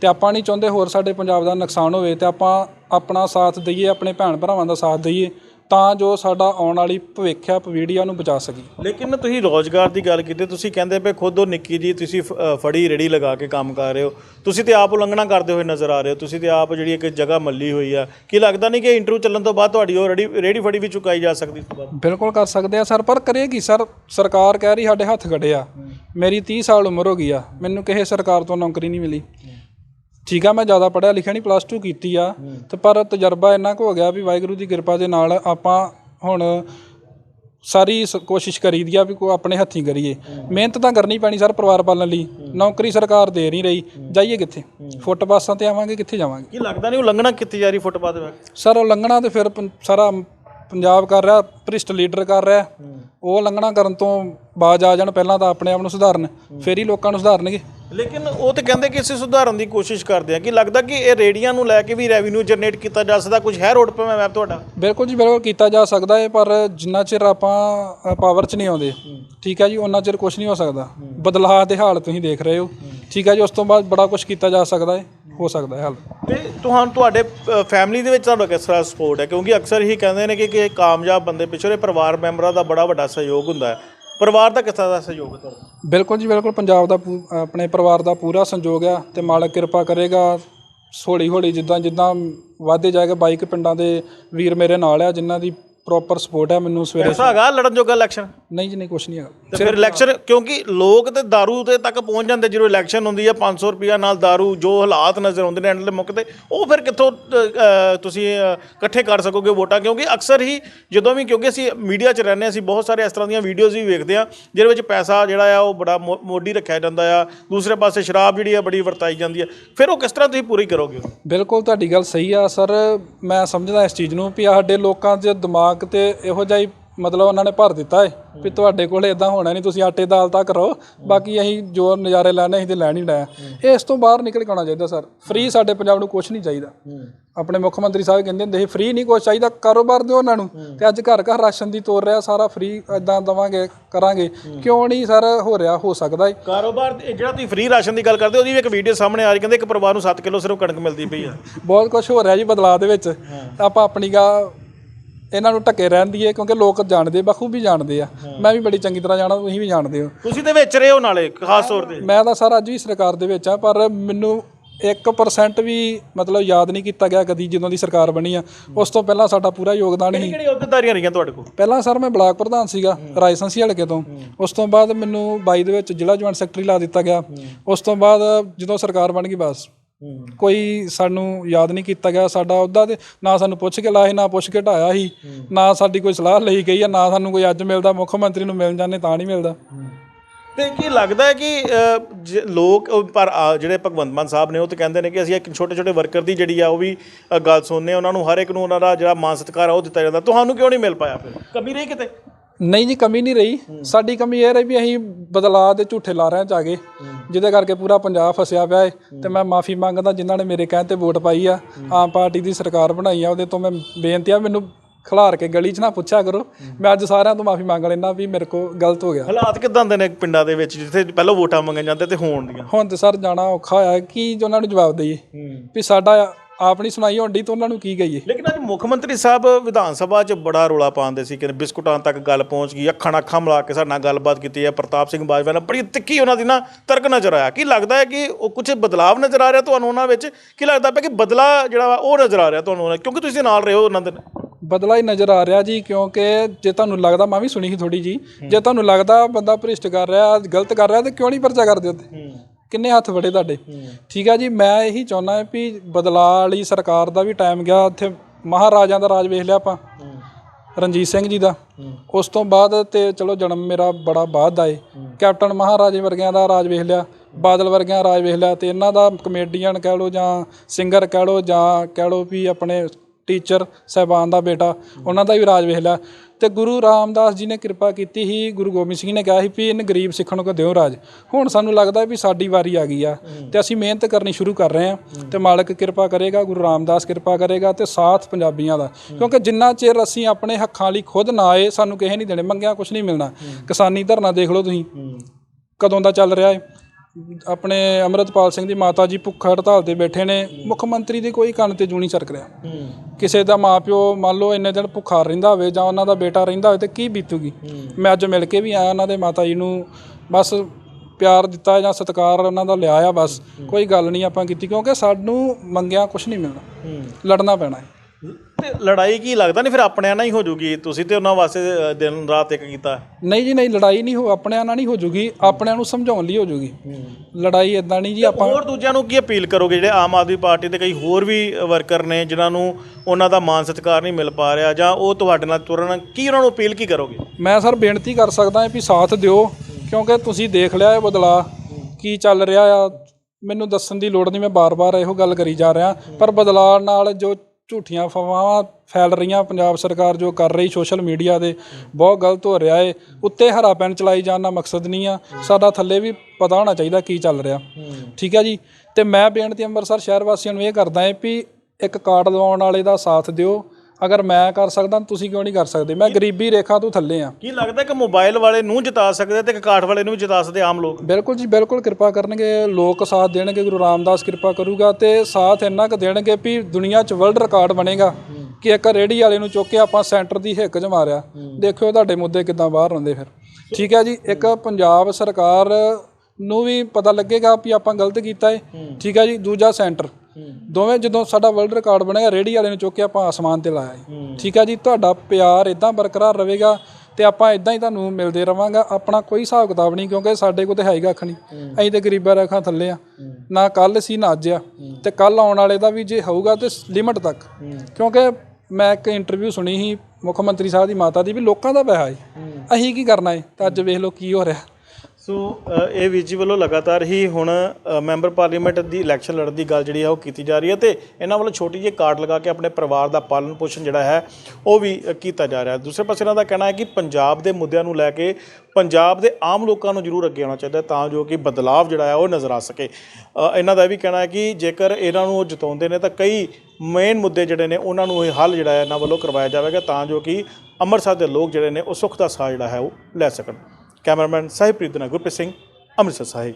ਤੇ ਆਪਾਂ ਨਹੀਂ ਚਾਹੁੰਦੇ ਹੋਰ ਸਾਡੇ ਪੰਜਾਬ ਦਾ ਨੁਕਸਾਨ ਹੋਵੇ, ਤੇ ਆਪਾਂ ਆਪਣਾ ਸਾਥ ਦਈਏ, ਆਪਣੇ ਭੈਣ ਭਰਾਵਾਂ ਦਾ ਸਾਥ ਦਈਏ। ਤਾਂ ਜੋ ਸਾਡਾ ਆਉਣ ਵਾਲੀ ਭਵਿੱਖ ਆ ਪੀੜ੍ਹੀਆਂ ਨੂੰ ਬਚਾ ਸਕੀਏ ਲੇਕਿਨ ਤੁਸੀਂ ਰੋਜ਼ਗਾਰ ਦੀ ਗੱਲ ਕੀਤੀ ਤੁਸੀਂ ਕਹਿੰਦੇ ਪਏ ਖੁਦ ਉਹ ਨਿੱਕੀ ਜੀ ਤੁਸੀਂ ਫ- ਫੜੀ ਰੇੜੀ ਲਗਾ ਕੇ ਕੰਮ ਕਰ ਰਹੇ ਹੋ। ਤੁਸੀਂ ਤੇ ਆਪ ਉਲੰਘਣਾ ਕਰਦੇ ਹੋਏ ਨਜ਼ਰ ਆ ਰਹੇ ਹੋ। ਤੁਸੀਂ ਤੇ ਆਪ ਜਿਹੜੀ ਇੱਕ ਜਗ੍ਹਾ ਮੱਲੀ ਹੋਈ ਆ। ਕੀ ਲੱਗਦਾ ਨਹੀਂ ਕਿ ਇੰਟਰਵਿਊ ਚੱਲਣ ਤੋਂ ਬਾਅਦ ਤੁਹਾਡੀ ਉਹ ਰੇੜੀ ਰੇੜੀ ਫੜੀ ਵੀ ਚੁਕਾਈ ਜਾ ਸਕਦੀ ਇਸ ਤੋਂ ਬਾਅਦ ਬਿਲਕੁਲ ਕਰ ਸਕਦੇ ਆ ਸਰ ਪਰ ਕਰੇਗੀ ਸਰ। ਸਰਕਾਰ ਕਹਿ ਰਹੀ ਸਾਡੇ ਹੱਥ ਗੜੇ ਆ। ਮੇਰੀ 30 ਸਾਲ ਉਮਰ ਹੋ ਗਈ ਆ। ਮੈਨੂੰ ਕਿਸੇ ਸਰਕਾਰ ਤੋਂ ਨੌਕਰੀ ਨਹੀਂ ਮਿਲੀ। ਠੀਕ ਆ ਮੈਂ ਜ਼ਿਆਦਾ ਪੜ੍ਹਿਆ ਲਿਖਿਆ ਨਹੀਂ ਪਲੱਸ 2 ਕੀਤੀ ਆ। ਤੇ ਪਰ ਤਜਰਬਾ ਇੰਨਾ ਕੁ ਹੋ ਗਿਆ ਵੀ ਵਾਹਿਗੁਰੂ ਦੀ ਕਿਰਪਾ ਦੇ ਨਾਲ ਆਪਾਂ ਹੁਣ ਸਾਰੀ ਸ- ਕੋਸ਼ਿਸ਼ ਕਰੀਦੀ ਆ ਵੀ ਕੋ ਆਪਣੇ ਹੱਥੀਂ ਕਰੀਏ। ਮਿਹਨਤ ਤਾਂ ਕਰਨੀ ਪੈਣੀ ਸਰ ਪਰਿਵਾਰ ਪਾਲਣ ਲਈ। ਨੌਕਰੀ ਸਰਕਾਰ ਦੇ ਨਹੀਂ ਰਹੀ। ਜਾਈਏ ਕਿੱਥੇ? ਫੁੱਟਪਾਸਾਂ ਤੇ ਆਵਾਂਗੇ ਕਿੱਥੇ ਜਾਵਾਂਗੇ? ਕੀ ਲੱਗਦਾ ਨਹੀਂ ਉਲੰਘਣਾ ਕੀਤੀ ਜਾ ਰਹੀ ਫੁੱਟਪਾਥ ਦੇ ਸਰ ਉਹ ਲੰਘਣਾ ਤੇ ਫਿਰ ਪੰ- ਸਾਰਾ ਪੰਜਾਬ ਕਰ ਰਿਹਾ ਭ੍ਰਿਸ਼ਟ ਲੀਡਰ ਕਰ ਰਿਹਾ। ਉਹ ਲੰਘਣਾ ਕਰਨ ਤੋਂ ਬਾਜ ਆ ਜਾਣ ਪਹਿਲਾਂ ਤਾਂ ਆਪਣੇ ਆਪ ਨੂੰ ਸੁਧਾਰਨ। ਫਿਰ ਹੀ ਲੋਕਾਂ ਨੂੰ ਸੁਧਾਰਨਗੇ। ਲੇਕਿਨ ਉਹ ਤੇ ਕਹਿੰਦੇ ਕਿ ਅਸੀਂ ਸੁਧਾਰਨ ਦੀ ਕੋਸ਼ਿਸ਼ ਕਰਦੇ ਆ ਕਿ ਲੱਗਦਾ ਕਿ ਇਹ ਰੇੜੀਆਂ ਨੂੰ ਲੈ ਕੇ ਵੀ ਰੈਵਨਿਊ ਜਨਰੇਟ ਕੀਤਾ ਜਾ ਸਕਦਾ? ਕੁਝ ਹੈ ਰੋਡ 'ਤੇ ਮੈਪ ਤੁਹਾਡਾ? ਬਿਲਕੁਲ ਜੀ ਬਿਲਕੁਲ ਕੀਤਾ ਜਾ ਸਕਦਾ ਹੈ ਪਰ ਜਿੰਨਾ ਚਿਰ ਆਪਾਂ ਪਾਵਰ 'ਚ ਨਹੀਂ ਆਉਂਦੇ ਠੀਕ ਹੈ ਜੀ ਉਹਨਾਂ ਚਿਰ ਕੁਝ ਨਹੀਂ ਹੋ ਸਕਦਾ। ਬਦਲਾਅ ਦੇ ਹਾਲ ਤੁਸੀਂ ਦੇਖ ਰਹੇ ਹੋ। ਠੀਕ ਹੈ ਜੀ ਉਸ ਤੋਂ ਬਾਅਦ ਬੜਾ ਕੁਝ ਕੀਤਾ ਜਾ ਸਕਦਾ ਹੈ ਹੋ ਸਕਦਾ ਹੈ ਹੱਲ। ਤੇ ਤੁਹਾਨੂੰ ਤੁਹਾਡੇ ਫੈਮਿਲੀ ਦੇ ਵਿੱਚ ਤੁਹਾਡਾ ਕਿਸ ਤਰ੍ਹਾਂ ਸਪੋਰਟ ਹੈ? ਕਿਉਂਕਿ ਅਕਸਰ ਹੀ ਕਹਿੰਦੇ ਨੇ ਕਿ ਕਿ ਕਾਮਯਾਬ ਬੰਦੇ ਪਿੱਛੇ ਉਹਦੇ ਪਰਿਵਾਰ ਮੈਂਬਰਾਂ ਦਾ ਬੜਾ ਵੱਡਾ ਸਹਿਯੋਗ ਹੁੰਦਾ ਹੈ। ਪਰਿਵਾਰ ਦਾ ਕਿਸ ਦਾ ਸਹਿਯੋਗ ਹੈ ਤੁਹਾਡਾ? ਬਿਲਕੁਲ ਜੀ, ਬਿਲਕੁਲ ਪੰਜਾਬ ਦਾ ਪੂ- ਆਪਣੇ ਪਰਿਵਾਰ ਦਾ ਪੂਰਾ ਸੰਯੋਗ ਆ ਤੇ ਮਾਲਕ ਕਿਰਪਾ ਕਰੇਗਾ। ਹੌਲੀ ਹੌਲੀ ਜਿੱਦਾਂ ਜਿੱਦਾਂ ਵਾਧੇ ਜਾਏਗਾ ਬਾਈਕ ਪਿੰਡਾਂ ਦੇ ਵੀਰ ਮੇਰੇ ਨਾਲ ਆ, ਜਿਨ੍ਹਾਂ ਦੀ ਪ੍ਰੋਪਰ ਸਪੋਰਟ ਹੈ ਮੈਨੂੰ ਸਵੇਰੇ ਐਸਾ ਹੈਗਾ ਲੜਨ ਜੋਗਾ ਇਲੈਕਸ਼ਨ ਨਹੀਂ ਜੀ ਨਹੀਂ ਕੁਛ ਨਹੀਂ ਹੈਗਾ ਤੇ ਫਿਰ ਇਲੈਕਸ਼ਨ ਕਿਉਂਕਿ ਲੋਕ ਤੇ दारू ਤੇ ਤੱਕ ਪਹੁੰਚ ਜਾਂਦੇ ਜਦੋਂ ਇਲੈਕਸ਼ਨ ਹੁੰਦੀ ਹੈ 500 ਰੁਪਿਆ ਨਾਲ दारू ਜੋ ਹਾਲਾਤ ਨਜ਼ਰ ਆਉਂਦੇ ਨੇ ਐਂਡਲੇ ਮੁੱਕ ਤੇ ਉਹ ਫਿਰ ਕਿੱਥੋਂ ਅ, ਅ, ਤੁਸੀਂ ਅ, ਇਕੱਠੇ ਕਰ ਸਕੋਗੇ ਵੋਟਾਂ ਕਿਉਂਕਿ ਅਕਸਰ ਹੀ ਜਦੋਂ ਵੀ ਕਿਉਂਕਿ ਅਸੀਂ ਮੀਡੀਆ 'ਚ ਰਹਿੰਦੇ ਹਾਂ ਅਸੀਂ ਬਹੁਤ ਸਾਰੇ ਇਸ ਤਰ੍ਹਾਂ ਦੀਆਂ ਵੀਡੀਓਜ਼ ਵੀ ਵੇਖਦੇ ਹਾਂ ਜਿਹਦੇ ਵਿੱਚ ਪੈਸਾ ਜਿਹੜਾ ਆ ਉਹ ਬੜਾ ਮੋ- ਮੋਢੀ ਰੱਖਿਆ ਜਾਂਦਾ ਆ ਦੂਸਰੇ ਪਾਸੇ ਸ਼ਰਾਬ ਜਿਹੜੀ ਆ ਬੜੀ ਵਰਤਾਈ ਜਾਂਦੀ ਹੈ ਫਿਰ ਉਹ ਕਿਸ ਤਰ੍ਹਾਂ ਤੁਸੀਂ ਪੂਰੀ ਕਰੋਗੇ ਬਿਲਕੁਲ ਤੁਹਾਡੀ ਗੱਲ ਸਹੀ ਆ ਸਰ ਮੈਂ ਸਮਝਦਾ ਇਸ ਚੀਜ਼ ਨੂੰ ਵੀ ਆਹ ਸਾਡੇ ਲੋਕਾਂ ਦੇ ਦਿਮਾਗ ਤੇ ਇਹੋ ਜਿਹਾ ਹੀ ਮਤਲਬ ਉਹਨਾਂ ਨੇ ਭਰ ਦਿੱਤਾ ਹੈ ਵੀ ਤੁਹਾਡੇ ਕੋਲ ਇਦਾਂ ਹੋਣਾ ਨਹੀਂ ਤੁਸੀਂ ਆਟੇ ਦਾਲ ਤੱਕ ਕਰੋ ਬਾਕੀ ਅਸੀਂ ਜੋ ਨਜ਼ਾਰੇ ਲੈਣੇ ਅਸੀਂ ਤੇ ਲੈਣ ਹੀ ਇਹ ਇਸ ਤੋਂ ਬਾਹਰ ਨਿਕਲ ਕੇ ਆਉਣਾ ਚਾਹੀਦਾ ਸਰ। ਫ੍ਰੀ ਸਾਡੇ ਪੰਜਾਬ ਨੂੰ ਕੁਝ ਨਹੀਂ ਚਾਹੀਦਾ। ਆਪਣੇ ਮੁੱਖ ਮੰਤਰੀ ਸਾਹਿਬ ਕਹਿੰਦੇ ਹੁੰਦੇ ਸੀ ਫ੍ਰੀ ਨਹੀਂ ਕੁਝ ਚਾਹੀਦਾ ਕਾਰੋਬਾਰ ਦਿਓ ਉਹਨਾਂ ਨੂੰ। ਤੇ ਅੱਜ ਘਰ ਘਰ ਰਾਸ਼ਨ ਦੀ ਤੋਰ ਰਿਹਾ ਸਾਰਾ ਫ੍ਰੀ ਇਦਾਂ ਦਵਾਂਗੇ ਕਰਾਂਗੇ। ਕਿਉਂ ਨਹੀਂ ਸਰ ਹੋ ਰਿਹਾ ਹੋ ਸਕਦਾ ਹੈ ਕਾਰੋਬਾਰ ਜਿਹੜਾ ਤੁਸੀਂ ਫ੍ਰੀ ਰਾਸ਼ਨ ਦੀ ਗੱਲ ਕਰਦੇ ਹੋ, ਉਹਦੀ ਵੀ ਇੱਕ ਵੀਡੀਓ ਸਾਹਮਣੇ ਆ ਰਹੀ ਕਹਿੰਦੇ ਇੱਕ ਪਰਿਵਾਰ ਨੂੰ 7 ਕਿਲੋ ਸਿਰਫ ਕਣਕ ਮਿਲਦੀ ਪਈ ਆ। ਬਹੁਤ ਕੁਝ ਹੋ ਰਿਹਾ ਜੀ ਬਦਲਾਅ ਦੇ ਵਿੱਚ। ਆਪਾਂ ਆਪਣੀ ਗਾ ਇਹਨਾਂ ਨੂੰ ਟੱਕੇ ਰਹਿਣ ਦੀਏ ਕਿਉਂਕਿ ਲੋਕ ਜਾਣਦੇ ਬਖੂਬੀ ਜਾਣਦੇ ਆ। ਮੈਂ ਵੀ ਬੜੀ ਚੰਗੀ ਤਰ੍ਹਾਂ ਜਾਣਦਾ ਤੁਸੀਂ ਵੀ ਜਾਣਦੇ ਹੋ। ਤੁਸੀਂ ਤੇ ਵਿੱਚ ਰਹੇ ਹੋ ਨਾਲੇ ਖਾਸ ਤੌਰ ਤੇ। ਮੈਂ ਤਾਂ ਸਰ ਅੱਜ ਵੀ ਸਰਕਾਰ ਦੇ ਵਿੱਚ ਆ ਪਰ ਮੈਨੂੰ 1% ਵੀ ਮਤਲਬ ਯਾਦ ਨਹੀਂ ਕੀਤਾ ਗਿਆ ਕਦੀ ਜਦੋਂ ਦੀ ਸਰਕਾਰ ਬਣੀ ਆ। ਉਸ ਤੋਂ ਪਹਿਲਾਂ ਸਾਡਾ ਪੂਰਾ ਯੋਗਦਾਨ ਹੀ ਕਿਹੜੀ ਅਹੁਦੇਦਾਰੀਆਂ ਰਹੀਆਂ ਤੁਹਾਡੇ ਕੋਲ? ਪਹਿਲਾਂ ਸਰ ਮੈਂ ਬਲਾਕ ਪ੍ਰਧਾਨ ਸੀਗਾ ਰਾਜਸਥਾਨੀ ਹਲਕੇ ਤੋਂ। ਉਸ ਤੋਂ ਬਾਅਦ ਮੈਨੂੰ 22 ਦੇ ਵਿੱਚ ਜ਼ਿਲ੍ਹਾ ਜੁਆਇੰਟ ਸੈਕਟਰੀ ਲਾ ਦਿੱਤਾ ਗਿਆ। ਉਸ ਤੋਂ ਬਾਅਦ ਜਦੋਂ ਸਰਕਾਰ ਬਣ ਗਈ ਬਸ। ਕੋਈ ਸਾਨੂੰ ਯਾਦ ਨਹੀਂ ਕੀਤਾ ਗਿਆ ਸਾਡਾ ਉਹਦਾ ਤੇ ਨਾ ਸਾਨੂੰ ਪੁੱਛ ਕੇ ਲਾਏ ਨਾ ਪੁੱਛ ਕੇ ਢਾਇਆ ਸੀ ਨਾ ਸਾਡੀ ਕੋਈ ਸਲਾਹ ਲਈ ਗਈ ਆ ਨਾ ਸਾਨੂੰ ਕੋਈ ਅੱਜ ਮਿਲਦਾ ਮੁੱਖ ਮੰਤਰੀ ਨੂੰ ਮਿਲਣ ਜਾਂਦੇ ਤਾਂ ਨਹੀਂ ਮਿਲਦਾ। ਤੇ ਕੀ ਲੱਗਦਾ ਹੈ ਕਿ ਅ, ਜ- ਲੋਕ ਉਹ ਪਰ ਆ, ਜਿਹੜੇ ਭਗਵੰਤ ਮਾਨ ਸਾਹਿਬ ਨੇ ਉਹ ਤੇ ਕਹਿੰਦੇ ਨੇ ਕਿ ਅਸੀਂ ਇੱਕ ਛੋਟੇ ਛੋਟੇ ਵਰਕਰ ਦੀ ਜਿਹੜੀ ਆ ਉਹ ਵੀ ਅ, ਗੱਲ ਸੁਣਨੇ ਉਹਨਾਂ ਨੂੰ ਹਰ ਇੱਕ ਨੂੰ ਉਹਨਾਂ ਦਾ ਜਿਹੜਾ ਮਾਨ ਸਤਿਕਾਰ ਆ ਉਹ ਦਿੱਤਾ ਜਾਂਦਾ। ਤੁਹਾਨੂੰ ਕਿਉਂ ਨਹੀਂ ਮਿਲ ਪਾਇਆ ਫਿਰ? ਕਮੀ ਰਹੀ ਕਿਤੇ? ਨਹੀਂ ਜੀ ਕਮੀ ਨਹੀਂ ਰਹੀ। ਸਾਡੀ ਕਮੀ ਇਹ ਰਹੀ ਵੀ ਅਸੀਂ ਬਦਲਾਅ ਦੇ ਝੂਠੇ ਲਾਰਿਆਂ ਚ ਆ ਗਏ ਜਿਹਦੇ ਕਰਕੇ ਪੂਰਾ ਪੰਜਾਬ ਫਸਿਆ ਪਿਆ ਹੈ। ਤੇ ਮੈਂ ਮਾਫੀ ਮੰਗਦਾ ਜਿਨ੍ਹਾਂ ਨੇ ਮੇਰੇ ਕਹਿਣ ਤੇ ਵੋਟ ਪਾਈ ਆ। ਆਮ ਪਾਰਟੀ ਦੀ ਸਰਕਾਰ ਬਣਾਈ ਆ ਉਹਦੇ ਤੋਂ ਮੈਂ ਬੇਨਤੀ ਆ ਮੈਨੂੰ ਖਿਲਾਰ ਕੇ ਗਲੀ 'ਚ ਨਾ ਪੁੱਛਿਆ ਕਰੋ। ਮੈਂ ਅੱਜ ਸਾਰਿਆਂ ਤੋਂ ਮਾਫੀ ਮੰਗ ਲੈਣਾ ਵੀ ਮੇਰੇ ਕੋਲ ਗਲਤ ਹੋ ਗਿਆ। ਹਾਲਾਤ ਕਿਦਾਂ ਦੇ ਨੇ ਪਿੰਡਾਂ ਦੇ ਵਿੱਚ ਜਿੱਥੇ ਪਹਿਲਾਂ ਵੋਟਾਂ ਮੰਗਣ ਜਾਂਦੇ ਤੇ ਹੋਣ ਦੀਆਂ? ਹੁਣ ਤੇ ਸਰ ਜਾਣਾ ਔਖਾ ਹੋਇਆ ਕੀ ਉਹਨਾਂ ਨੂੰ ਜਵਾਬ ਦਈਏ? ਵੀ ਸਾਡਾ ਆਪ ਨਹੀਂ ਸੁਣਾਈ ਹੁੰਦੀ ਤਾਂ ਉਹਨਾਂ ਨੂੰ ਕੀ ਕਹੀਏ? ਲੇਕਿਨ ਮੁੱਖ ਮੰਤਰੀ ਸਾਹਿਬ ਵਿਧਾਨ ਸਭਾ 'ਚ ਬੜਾ ਰੋਲਾ ਪਾਉਂਦੇ ਸੀ ਕਿ ਬਿਸਕੁਟਾਂ ਤੱਕ ਗੱਲ ਪਹੁੰਚ ਗਈ ਅੱਖਾਂ ਨਾਲ ਅੱਖਾਂ ਮਿਲਾ ਕੇ ਸਾਡੇ ਨਾਲ ਗੱਲਬਾਤ ਕੀਤੀ ਹੈ ਪ੍ਰਤਾਪ ਸਿੰਘ ਬਾਜਵਾ ਨਾਲ ਬੜੀ ਤਿੱਖੀ ਉਹਨਾਂ ਦੀ ਨਾ ਤਰਕ ਨਜ਼ਰ ਆਇਆ। ਕੀ ਲੱਗਦਾ ਹੈ ਕਿ ਉਹ ਕੁਝ ਬਦਲਾਵ ਨਜ਼ਰ ਆ ਰਿਹਾ ਤੁਹਾਨੂੰ ਉਹਨਾਂ ਵਿੱਚ? ਕੀ ਲੱਗਦਾ ਪਿਆ ਕਿ ਬਦਲਾ ਜਿਹੜਾ ਵਾ ਉਹ ਨਜ਼ਰ ਆ ਰਿਹਾ ਤੁਹਾਨੂੰ ਉਹਨਾਂ- ਕਿਉਂਕਿ ਤੁਸੀਂ ਨਾਲ ਰਹੇ ਹੋ ਉਹਨਾਂ ਦੇ ਬਦਲਾ ਹੀ ਨਜ਼ਰ ਆ ਰਿਹਾ ਜੀ ਕਿਉਂਕਿ ਜੇ ਤੁਹਾਨੂੰ ਲੱਗਦਾ ਮੈਂ ਵੀ ਸੁਣੀ ਸੀ ਥੋੜੀ ਜੀ ਜੇ ਤੁਹਾਨੂੰ ਲੱਗਦਾ ਬੰਦਾ ਭ੍ਰਿਸ਼ਟ ਕਰ ਰਿਹਾ ਗਲਤ ਕਰ ਰਿਹਾ ਤੇ ਕਿਉਂ ਨਹੀਂ ਪਰਚਾ ਕਰਦੇ ਉੱਤੇ ਕਿੰਨੇ ਹੱਥ ਵੜੇ ਤੁਹਾਡੇ? ਠੀਕ ਹੈ ਜੀ ਮੈਂ ਇਹੀ ਚਾਹੁੰਦਾ ਹਾਂ ਵੀ ਬਦਲਾਅ ਵਾਲੀ ਸਰਕਾਰ ਦਾ ਵੀ ਟਾਈਮ ਗਿਆ ਉੱਥੇ ਮਹਾਰਾਜਾਂ ਦਾ ਰਾਜ ਵੇਖ ਲਿਆ ਆਪਾਂ। ਰਣਜੀਤ ਸਿੰਘ ਜੀ ਦਾ। ਉਸ ਤੋਂ ਬਾਅਦ ਤੇ ਚਲੋ ਜਨਮ ਮੇਰਾ ਬੜਾ ਬਾਅਦ ਦਾ ਏ। ਕੈਪਟਨ ਮਹਾਰਾਜੇ ਵਰਗਿਆਂ ਦਾ ਰਾਜ ਵੇਖ ਲਿਆ ਬਾਦਲ ਵਰਗਿਆਂ ਦਾ ਰਾਜ ਵੇਖ ਲਿਆ ਤੇ ਇਹਨਾਂ ਦਾ ਕਮੇਡੀਅਨ ਕਹਿ ਲਓ ਜਾਂ ਸਿੰਗਰ ਕਹਿ ਲਓ ਜਾਂ ਕਹਿ ਲਓ ਵੀ ਆਪਣੇ ਟੀਚਰ ਸਹਿਬਾਨ ਦਾ ਬੇਟਾ ਉਹਨਾਂ ਦਾ ਵੀ ਰਾਜ ਵੇਖ ਲਿਆ। ਤੇ ਗੁਰੂ ਰਾਮਦਾਸ ਜੀ ਨੇ ਕਿਰਪਾ ਕੀਤੀ ਸੀ ਗੁਰੂ ਗੋਬਿੰਦ ਸਿੰਘ ਨੇ ਕਿਹਾ ਸੀ ਵੀ ਇਹਨ ਗਰੀਬ ਸਿੱਖਣ ਕੋ ਦਿਓ ਰਾਜ। ਹੁਣ ਸਾਨੂੰ ਲੱਗਦਾ ਵੀ ਸਾਡੀ ਵਾਰੀ ਆ ਗਈ ਆ ਤੇ ਅਸੀਂ ਮਿਹਨਤ ਕਰਨੀ ਸ਼ੁਰੂ ਕਰ ਰਹੇ ਹਾਂ ਤੇ ਮਾਲਕ ਕਿਰਪਾ ਕਰੇਗਾ, ਗੁਰੂ ਰਾਮਦਾਸ ਕਿਰਪਾ ਕਰੇਗਾ ਤੇ ਸਾਥ ਪੰਜਾਬੀਆਂ ਦਾ। ਕਿਉਂਕਿ ਜਿੰਨਾ ਚਿਰ ਅਸੀਂ ਆਪਣੇ ਹੱਕਾਂ ਲਈ ਖੁਦ ਨਾ ਆਏ, ਸਾਨੂੰ ਕਿਸੇ ਨਹੀਂ ਦੇਣੇ, ਮੰਗਿਆ ਕੁਝ ਨਹੀਂ ਮਿਲਣਾ। ਕਿਸਾਨੀ ਧਰਨਾ ਦੇਖ ਲਓ ਤੁਸੀਂ, ਕਦੋਂ ਦਾ ਚੱਲ ਰਿਹਾ ਹੈ ਆਪਣੇ ਅਮਰਤਪਾਲ ਸਿੰਘ ਦੀ ਮਾਤਾ ਜੀ ਭੁੱਖ ਹੜਤਾਲ ਤੇ ਬੈਠੇ ਨੇ ਮੁੱਖ ਮੰਤਰੀ ਦੀ ਕੋਈ ਕੰਨ ਤੇ ਜੂਣੀ ਸਰਕ ਰਿਹਾ। ਕਿਸੇ ਦਾ ਮਾਪਿਓ ਮੰਨ ਲਓ ਇੰਨੇ ਦਿਨ ਭੁੱਖਾ ਰਹਿੰਦਾ ਹੋਵੇ ਜਾਂ ਉਹਨਾਂ ਦਾ ਬੇਟਾ ਰਹਿੰਦਾ ਹੋਵੇ ਤੇ ਕੀ ਬੀਤੂਗੀ? ਮੈਂ ਅੱਜ ਮਿਲ ਕੇ ਵੀ ਆਇਆ ਉਹਨਾਂ ਦੇ ਮਾਤਾ ਜੀ ਨੂੰ ਬਸ ਪਿਆਰ ਦਿੱਤਾ ਜਾਂ ਸਤਿਕਾਰ ਉਹਨਾਂ ਦਾ ਲਿਆ ਆ ਬਸ। ਕੋਈ ਗੱਲ ਨਹੀਂ ਆਪਾਂ ਕੀਤੀ ਕਿਉਂਕਿ ਸਾਨੂੰ ਮੰਗਿਆ ਕੁਝ ਨਹੀਂ ਮਿਲਣਾ। ਲੜਨਾ ਪੈਣਾ ਹੈ। ਤੇ ਲੜਾਈ ਕੀ ਲੱਗਦਾ? ਨਹੀਂ ਫਿਰ ਆਪਣਿਆਂ ਨਾਲ ਹੀ ਹੋ ਜੂਗੀ। ਤੁਸੀਂ ਤੇ ਉਹਨਾਂ ਵਾਸਤੇ ਦਿਨ ਰਾਤ ਇੱਕ ਕੀਤਾ। ਨਹੀਂ ਜੀ ਨਹੀਂ ਲੜਾਈ ਨਹੀਂ ਹੋ ਆਪਣਿਆਂ ਨਾਲ ਨਹੀਂ ਹੋ ਜੂਗੀ। ਆਪਣਿਆਂ ਨੂੰ ਸਮਝਾਉਣ ਲਈ ਹੋ ਜੂਗੀ। ਲੜਾਈ ਇਦਾਂ ਨਹੀਂ ਜੀ ਆਪਾਂ ਹੋਰ ਦੂਜਿਆਂ ਨੂੰ ਕੀ ਅਪੀਲ ਕਰੋਗੇ? ਜਿਹੜੇ ਆਮ ਆਦਮੀ ਪਾਰਟੀ ਦੇ ਕਈ ਹੋਰ ਵੀ ਵਰਕਰ ਨੇ ਜਿਨ੍ਹਾਂ ਨੂੰ ਉਹਨਾਂ ਦਾ ਮਾਨ ਸਤਿਕਾਰ ਨਹੀਂ ਮਿਲ ਪਾ ਰਿਹਾ ਜਾਂ ਉਹ ਤੁਹਾਡੇ ਨਾਲ ਤੁਰਨ ਕੀ ਉਹਨਾਂ ਨੂੰ ਅਪੀਲ ਕੀ ਕਰੋਗੇ? ਮੈਂ ਸਰ ਬੇਨਤੀ ਕਰ ਸਕਦਾ ਹਾਂ ਵੀ ਸਾਥ ਦਿਓ ਕਿਉਂਕਿ ਤੁਸੀਂ ਦੇਖ ਲਿਆ ਇਹ ਬਦਲਾ ਕੀ ਚੱਲ ਰਿਹਾ ਆ। ਮੈਨੂੰ ਦੱਸਣ ਦੀ ਲੋੜ ਨਹੀਂ ਮੈਂ ਬਾਰ-ਬਾਰ ਇਹੋ ਗੱਲ ਕਰੀ ਜਾ ਰਿਹਾ। ਪਰ ਬਦਲਾਅ ਨਾਲ ਜੋ ਝੂਠੀਆਂ ਫਵਾਵਾਂ ਫੈਲ ਰਹੀਆਂ ਪੰਜਾਬ ਸਰਕਾਰ ਜੋ ਕਰ ਰਹੀ ਸੋਸ਼ਲ ਮੀਡੀਆ ਦੇ ਬਹੁਤ ਗਲਤ ਹੋ ਰਿਹਾ ਏ। ਉੱਤੇ ਹਰਾ ਪੈਨ ਚਲਾਈ ਜਾਣ ਦਾ ਮਕਸਦ ਨਹੀਂ ਆ। ਸਾਡਾ ਥੱਲੇ ਵੀ ਪਤਾ ਹੋਣਾ ਚਾਹੀਦਾ ਕੀ ਚੱਲ ਰਿਹਾ। ਠੀਕ ਹੈ ਜੀ? ਤੇ ਮੈਂ ਬੇਨਤੀ ਅੰਮ੍ਰਿਤਸਰ ਸ਼ਹਿਰ ਵਾਸੀਆਂ ਨੂੰ ਇਹ ਕਰਦਾ ਏ ਵੀ ਇੱਕ ਕਾਰਡ ਲਵਾਉਣ ਵਾਲੇ ਦਾ ਸਾਥ ਦਿਓ। ਅਗਰ ਮੈਂ ਕਰ ਸਕਦਾ ਤੁਸੀਂ ਕਿਉਂ ਨਹੀਂ ਕਰ ਸਕਦੇ? ਮੈਂ ਗਰੀਬੀ ਰੇਖਾ ਤੋਂ ਥੱਲੇ ਆ। ਕੀ ਲੱਗਦਾ ਕਿ ਮੋਬਾਈਲ ਵਾਲੇ ਨੂੰ ਜਿਤਾ ਸਕਦੇ ਤੇ ਕਾਠ ਵਾਲੇ ਨੂੰ ਵੀ ਜਿਤਾ ਸਕਦੇ ਆਮ ਲੋਕ? ਬਿਲਕੁਲ ਜੀ ਬਿਲਕੁਲ ਕਿਰਪਾ ਕਰਨਗੇ ਲੋਕ ਸਾਥ ਦੇਣਗੇ ਗੁਰੂ ਰਾਮਦਾਸ ਕਿਰਪਾ ਕਰੂਗਾ ਤੇ ਸਾਥ ਇੰਨਾ ਕੁ ਦੇਣਗੇ ਵੀ ਦੁਨੀਆ 'ਚ ਵਰਲਡ ਰਿਕਾਰਡ ਬਣੇਗਾ ਕਿ ਇੱਕ ਰੇੜੀ ਵਾਲੇ ਨੂੰ ਚੁੱਕ ਕੇ ਆਪਾਂ ਸੈਂਟਰ ਦੀ ਹਿੱਕ 'ਚ ਮਾਰਿਆ। ਦੇਖਿਓ ਤੁਹਾਡੇ ਮੁੱਦੇ ਕਿੱਦਾਂ ਬਾਹਰ ਆਉਂਦੇ ਫਿਰ। ਠੀਕ ਹੈ ਜੀ ਇੱਕ ਪੰਜਾਬ ਸਰਕਾਰ ਨੂੰ ਵੀ ਪਤਾ ਲੱਗੇਗਾ ਵੀ ਆਪਾਂ ਗਲਤ ਕੀਤਾ ਹੈ। ਠੀਕ ਹੈ ਜੀ ਦੂਜਾ ਸੈਂਟਰ ਦੋਵੇਂ ਜਦੋਂ ਸਾਡਾ ਵਰਲਡ ਰਿਕਾਰਡ ਬਣੇਗਾ ਰੇੜੀ ਵਾਲੇ ਨੂੰ ਚੁੱਕ ਕੇ ਆਪਾਂ ਆਸਮਾਨ ਤੇ ਲਾਇਆ ਹੈ। ਠੀਕ ਹੈ ਜੀ ਤੁਹਾਡਾ ਪਿਆਰ ਇਦਾਂ ਬਰਕਰਾਰ ਰਹੇਗਾ ਤੇ ਆਪਾਂ ਇਦਾਂ ਹੀ ਤੁਹਾਨੂੰ ਮਿਲਦੇ ਰਵਾਂਗਾ। ਆਪਣਾ ਕੋਈ ਹਿਸਾਬ ਕਿਤਾਬ ਨਹੀਂ ਕਿਉਂਕਿ ਸਾਡੇ ਕੋਲ ਤੇ ਹੈ ਹੀ ਕੱਖ ਨਹੀਂ। ਅਸੀਂ ਤੇ ਗਰੀਬਾਂ ਰੇਖਾ ਥੱਲੇ ਆ। ਨਾ ਕੱਲ ਸੀ ਨਾ ਅੱਜ ਆ। ਤੇ ਕੱਲ ਆਉਣ ਵਾਲੇ ਦਾ ਵੀ ਜੇ ਹੋਊਗਾ ਤੇ ਲਿਮਟ ਤੱਕ। ਕਿਉਂਕਿ ਮੈਂ ਇੱਕ ਇੰਟਰਵਿਊ ਸੁਣੀ ਸੀ ਮੁੱਖ ਮੰਤਰੀ ਸਾਹਿਬ ਦੀ ਮਾਤਾ ਦੀ ਵੀ ਲੋਕਾਂ ਦਾ ਪੈਸਾ ਹੈ। ਅਸੀਂ ਕੀ ਕਰਨਾ ਹੈ ਤਾਂ ਅੱਜ ਵੇਖ ਲਓ ਕੀ ਹੋ ਰਿਹਾ। ਸੋ ਇਹ ਵੀਰ ਜੀ ਵੱਲੋਂ ਲਗਾਤਾਰ ਹੀ ਹੁਣ ਮੈਂਬਰ ਪਾਰਲੀਮੈਂਟ ਦੀ ਇਲੈਕਸ਼ਨ ਲੜਨ ਦੀ ਗੱਲ ਜਿਹੜੀ ਆ ਉਹ ਕੀਤੀ ਜਾ ਰਹੀ ਹੈ ਤੇ ਇਹਨਾਂ ਵੱਲੋਂ ਛੋਟੀ ਜਿਹੀ ਕਾਰਡ ਲਗਾ ਕੇ ਆਪਣੇ ਪਰਿਵਾਰ ਦਾ ਪਾਲਣ ਪੋਸ਼ਣ ਜਿਹੜਾ ਹੈ, ਉਹ ਵੀ ਕੀਤਾ ਜਾ ਰਿਹਾ। ਦੂਸਰੇ ਪਾਸੇ ਇਹਨਾਂ ਦਾ ਕਹਿਣਾ ਹੈ ਕਿ ਪੰਜਾਬ ਦੇ ਮੁੱਦਿਆਂ ਨੂੰ ਲੈ ਕੇ ਪੰਜਾਬ ਦੇ ਆਮ ਲੋਕਾਂ ਨੂੰ ਜ਼ਰੂਰ ਅੱਗੇ ਆਉਣਾ ਚਾਹੀਦਾ ਤਾਂ ਜੋ ਕਿ ਬਦਲਾਵ ਜਿਹੜਾ ਹੈ ਉਹ ਨਜ਼ਰ ਆ ਸਕੇ। ਇਹਨਾਂ ਦਾ ਇਹ ਵੀ ਕਹਿਣਾ ਹੈ ਕਿ ਜੇਕਰ ਇਹਨਾਂ ਨੂੰ ਉਹ ਜਿਤਾਉਂਦੇ ਨੇ ਤਾਂ ਕਈ ਮੇਨ ਮੁੱਦੇ ਜਿਹੜੇ ਨੇ ਉਹਨਾਂ ਨੂੰ ਇਹ ਹੱਲ ਜਿਹੜਾ ਹੈ ਇਹਨਾਂ ਵੱਲੋਂ ਕਰਵਾਇਆ ਜਾਵੇਗਾ ਤਾਂ ਜੋ ਕਿ ਅੰਮ੍ਰਿਤਸਰ ਦੇ ਲੋਕ ਜਿਹੜੇ ਨੇ ਉਹ ਸੁੱਖ ਦਾ ਸਾਹ ਜਿਹੜਾ ਹੈ ਉਹ ਲੈ ਸਕਣ। ਕੈਮਰਾਮੈਨ ਸਾਹਿਬਪ੍ਰੀਤ ਨਾਲ ਗੁਰਪ੍ਰੀਤ ਸਿੰਘ ਅੰਮ੍ਰਿਤਸਰ ਸਾਹਿਬ।